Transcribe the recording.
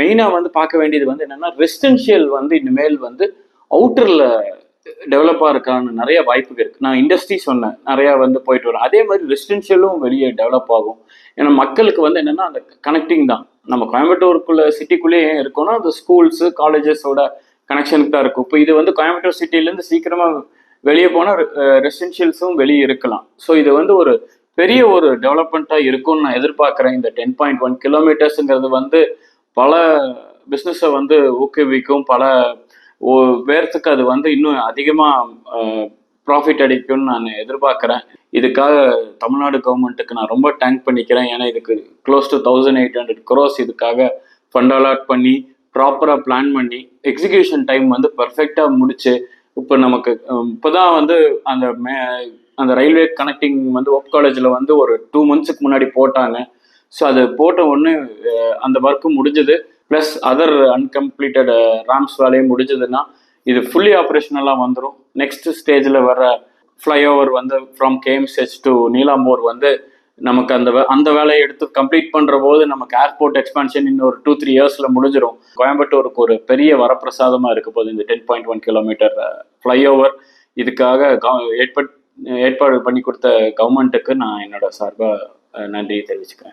மெயினாக வந்து பார்க்க வேண்டியது வந்து என்னன்னா ரெசிடென்ஷியல் வந்து இனிமேல் வந்து அவுட்டரில் டெவலப்பாக இருக்கான நிறைய வாய்ப்புகள் இருக்குது நான் இண்டஸ்ட்ரி சொன்னேன் நிறையா வந்து போயிட்டு வரேன் அதே மாதிரி ரெசிடென்ஷியலும் வெளியே டெவலப் ஆகும். ஏன்னா மக்களுக்கு வந்து என்னென்னா அந்த கனெக்டிங் தான். நம்ம கோயம்புத்தூருக்குள்ளே சிட்டிக்குள்ளேயே ஏன் இருக்கோம்னா அந்த ஸ்கூல்ஸு காலேஜஸோட கனெக்ஷனுக்கு தான் இருக்கும். இப்போ இது வந்து கோயம்புத்தூர் சிட்டிலேருந்து சீக்கிரமாக வெளியே போனால் ரெசிடென்ஷியல்ஸும் வெளியே இருக்கலாம். ஸோ இது வந்து ஒரு பெரிய ஒரு டெவலப்மெண்ட்டாக இருக்கும்னு நான் எதிர்பார்க்குறேன். இந்த டென் பாயிண்ட் ஒன் கிலோமீட்டர்ஸுங்கிறது வந்து பல பிஸ்னஸை வந்து ஊக்குவிக்கும் பல பேர்த்துக்கு வேர்த்துக்கு அது வந்து இன்னும் அதிகமாக ப்ராஃபிட் அடிக்கும்னு நான் எதிர்பார்க்குறேன். இதுக்காக தமிழ்நாடு கவர்மெண்ட்டுக்கு நான் ரொம்ப தேங்க் பண்ணிக்கிறேன். ஏன்னா இதுக்கு close to thousand eight hundred crores இதுக்காக ஃபண்ட் அலாட் பண்ணி ப்ராப்பராக பிளான் பண்ணி எக்ஸிக்யூஷன் டைம் வந்து பர்ஃபெக்டாக முடிச்சு இப்போ நமக்கு இப்போ தான் வந்து அந்த மே அந்த ரயில்வே கனெக்டிங் வந்து ஒப் காலேஜில் வந்து ஒரு டூ மந்த்ஸுக்கு முன்னாடி போட்டாங்க. ஸோ அது போட்ட ஒன்று அந்த ஒர்க்கு முடிஞ்சது. ப்ளஸ் அதர் அன்கம்ப்ளீட்டட் ராம்ஸ் வேலையும் முடிஞ்சதுன்னா இது ஃபுல்லி ஆப்ரேஷனலாக வந்துடும் நெக்ஸ்ட் ஸ்டேஜில் வர ஃப்ளைஓவர் வந்து ஃப்ரம் கேஎம்சிஹெச் டு நீலாம்பூர் வந்து நமக்கு அந்த வே- அந்த வேலையை எடுத்து கம்ப்ளீட் பண்ணுற போது நமக்கு ஏர்போர்ட் எக்ஸ்பான்ஷன் இன்னும் ஒரு டூ த்ரீ இயர்ஸில் முடிஞ்சிடும் கோயம்புத்தூருக்கு ஒரு பெரிய வரப்பிரசாதமாக இருக்க போகுது இந்த ten point one kilometre flyover இதுக்காக கவ- ஏற்பட் ஏற்பாடு பண்ணி கொடுத்த கவர்மெண்ட்டுக்கு நான் என்னோட சார்பாக நன்றி தெரிவிச்சுக்கிறேன்.